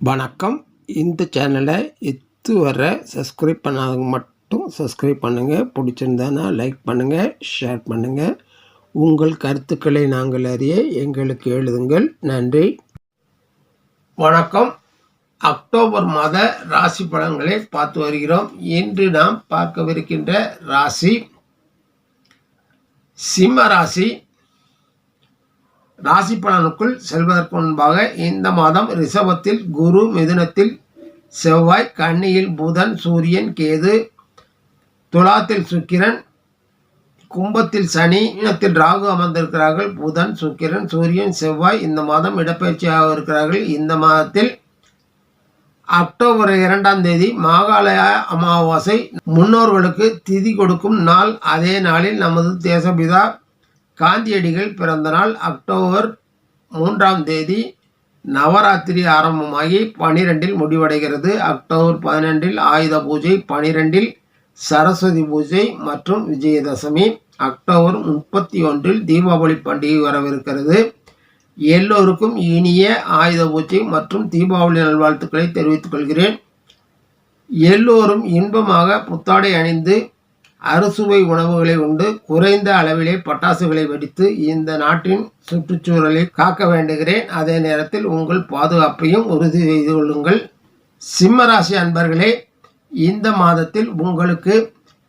வணக்கம். இந்த சேனலை இதுவரை சப்ஸ்கிரைப் பண்ணாதவங்க மட்டும் சப்ஸ்கிரைப் பண்ணுங்கள் பிடிச்சிருந்தானா லைக் பண்ணுங்கள் ஷேர் பண்ணுங்கள் உங்கள் கருத்துக்களை நாங்கள் அறிய எங்களுக்கு எழுதுங்கள். நன்றி. வணக்கம். அக்டோபர் மாத ராசி பலன்களை பார்த்து வருகிறோம். இன்று நாம் பார்க்கவிருக்கின்ற ராசி சிம்ம ராசி ராசி பலனுக்குள் செல்வதற்கு முன்பாக இந்த மாதம் ரிஷபத்தில் குரு மிதுனத்தில் செவ்வாய் கன்னியில் புதன் சூரியன் கேது துலாத்தில் சுக்கிரன் கும்பத்தில் சனி இனத்தில் ராகு அமர்ந்திருக்கிறார்கள். புதன் சுக்கிரன் சூரியன் செவ்வாய் இந்த மாதம் இடப்பயிற்சியாக இருக்கிறார்கள். இந்த மாதத்தில் அக்டோபர் இரண்டாம் தேதி மாகாலய அமாவாசை. முன்னோர்களுக்கு திதி கொடுக்கும் நாள். அதே நாளில் நமது தேசபிதா காந்தியடிகள் பிறந்த நாள் அக்டோபர் மூன்றாம் தேதி நவராத்திரி ஆரம்பமாகி பனிரெண்டில் முடிவடைகிறது. அக்டோபர் பதினெண்டில் ஆயுத பூஜை பனிரெண்டில் சரஸ்வதி பூஜை மற்றும் விஜயதசமி. அக்டோபர் முப்பத்தி ஒன்றில் தீபாவளி பண்டிகை வரவிருக்கிறது. எல்லோருக்கும் இனிய ஆயுத பூஜை மற்றும் தீபாவளி நல்வாழ்த்துக்களை தெரிவித்துக் கொள்கிறேன். எல்லோரும் இன்பமாக புத்தாடை அணிந்து அறுசுவை உணவுகளை உண்டு. குறைந்த அளவிலே பட்டாசுகளை வெடித்து இந்த நாட்டின் சுற்றுச்சூழலை காக்க வேண்டுகிறேன். அதே நேரத்தில் உங்கள் பாதுகாப்பையும் உறுதி செய்து கொள்ளுங்கள். சிம்மராசி அன்பர்களே இந்த மாதத்தில் உங்களுக்கு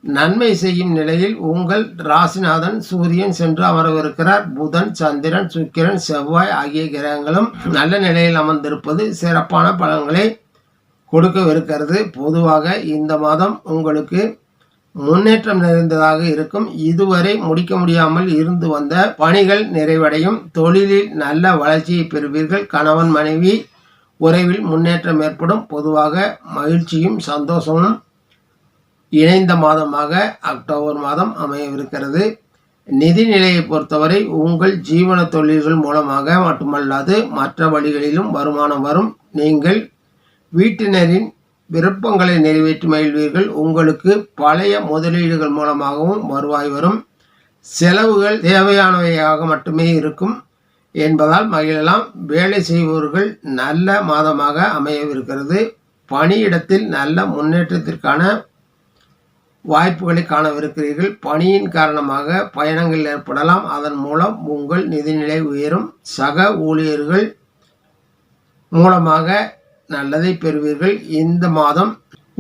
நன்மை செய்யும் நிலையில் உங்கள் ராசிநாதன் சூரியன் சென்று அமரவிருக்கிறார் புதன் சந்திரன் சுக்கிரன் செவ்வாய் ஆகிய கிரகங்களும் நல்ல நிலையில் அமர்ந்திருப்பது சிறப்பான பலன்களை கொடுக்கவிருக்கிறது. பொதுவாக இந்த மாதம் உங்களுக்கு முன்னேற்றம் நிறைந்ததாக இருக்கும். இதுவரை முடிக்க முடியாமல் இருந்து வந்த பணிகள் நிறைவடையும். தொழிலில் நல்ல வளர்ச்சியை பெறுவீர்கள். கணவன் மனைவி உறவில் முன்னேற்றம் ஏற்படும். பொதுவாக மகிழ்ச்சியும் சந்தோஷமும் இணைந்த மாதமாக அக்டோபர் மாதம் அமையவிருக்கிறது. நிதி நிலையை பொறுத்தவரை உங்கள் ஜீவன தொழில்கள் மூலமாக மட்டுமல்லாது மற்ற வழிகளிலும் வருமானம் வரும். நீங்கள் வீட்டினரின் விருப்பங்களை நிறைவேற்றி மகிழ்வீர்கள். உங்களுக்கு பழைய முதலீடுகள் மூலமாகவும் வருவாய் வரும். செலவுகள் தேவையானவையாக மட்டுமே இருக்கும் என்பதால் மகிழலாம். வேலை செய்பவர்கள் நல்ல மாதமாக அமையவிருக்கிறது. பணியிடத்தில் நல்ல முன்னேற்றத்திற்கான வாய்ப்புகளை காணவிருக்கிறீர்கள். பணியின் காரணமாக பயணங்கள் ஏற்படலாம். அதன் மூலம் உங்கள் நிதிநிலை உயரும். சக ஊழியர்கள் மூலமாக நல்லதை பெறுவீர்கள். இந்த மாதம்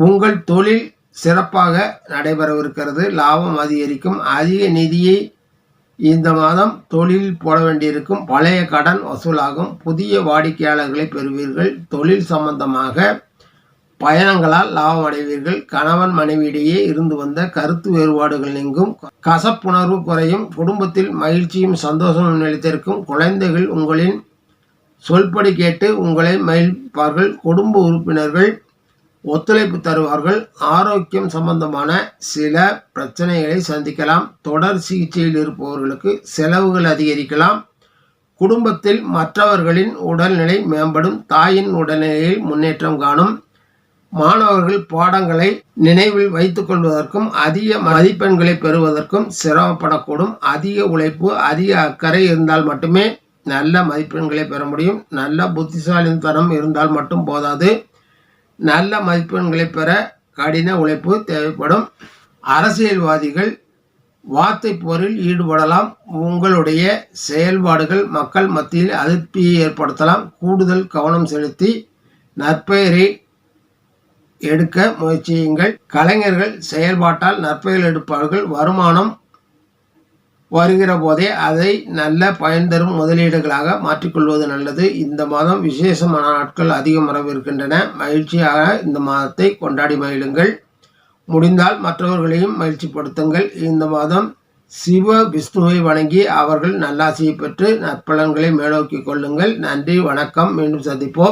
உங்கள் தொழில் சிறப்பாக நடைபெறவிருக்கிறது. லாபம் அதிகரிக்கும். அதிக நிதியை இந்த மாதம் தொழில் போட வேண்டியிருக்கும். பழைய கடன் வசூலாகும். புதிய வாடிக்கையாளர்களை பெறுவீர்கள். தொழில் சம்பந்தமாக பயணங்களால் லாபம் அடைவீர்கள். கணவன் மனைவியிடையே இருந்து வந்த கருத்து வேறுபாடுகள் நீங்கும். கசப்புணர்வு குறையும். குடும்பத்தில் மகிழ்ச்சியும் சந்தோஷமும் நிலைத்திருக்கும். குழந்தைகள் உங்களின் சொல்படி கேட்டு உங்களை மகிழ்ப்பார்கள் குடும்ப உறுப்பினர்கள் ஒத்துழைப்பு தருவார்கள். ஆரோக்கியம் சம்பந்தமான சில பிரச்சனைகளை சந்திக்கலாம். தொடர் சிகிச்சையில் இருப்பவர்களுக்கு செலவுகள் அதிகரிக்கலாம். குடும்பத்தில் மற்றவர்களின் உடல்நிலை மேம்படும். தாயின் உடல்நிலையில் முன்னேற்றம் காணும். மாணவர்கள் பாடங்களை நினைவில் வைத்துக்கொள்வதற்கும் அதிக மதிப்பெண்களை பெறுவதற்கும் சிரமப்படக்கூடும். அதிக உழைப்பு அதிக அக்கறை இருந்தால் மட்டுமே நல்ல மதிப்பெண்களை பெற முடியும். நல்ல புத்திசாலித்தனம் இருந்தால் மட்டும் போதாது. நல்ல மதிப்பெண்களை பெற கடின உழைப்பு தேவைப்படும். அரசியல்வாதிகள் வார்த்தை போரில் ஈடுபடலாம். உங்களுடைய செயல்பாடுகள் மக்கள் மத்தியில் அதிருப்தியை ஏற்படுத்தலாம். கூடுதல் கவனம் செலுத்தி நற்பெயரை எடுக்க முயற்சியுங்கள். கலைஞர்கள் செயல்பாட்டால் நற்பெயர் எடுப்பார்கள். வருமானம் வருகிற போதே அதை நல்ல பயன் தரும் முதலீடுகளாக மாற்றிக்கொள்வது நல்லது. இந்த மாதம் விசேஷமான நாட்கள் அதிகம் வரவிருக்கின்றன. மகிழ்ச்சியாக இந்த மாதத்தை கொண்டாடி மகிழுங்கள். முடிந்தால் மற்றவர்களையும் மகிழ்ச்சிப்படுத்துங்கள். இந்த மாதம் சிவ விஷ்ணுவை வணங்கி அவர்கள் நல்லாசியை பெற்று நற்பலன்களை மேலோக்கி கொள்ளுங்கள். நன்றி வணக்கம். மீண்டும் சந்திப்போம்.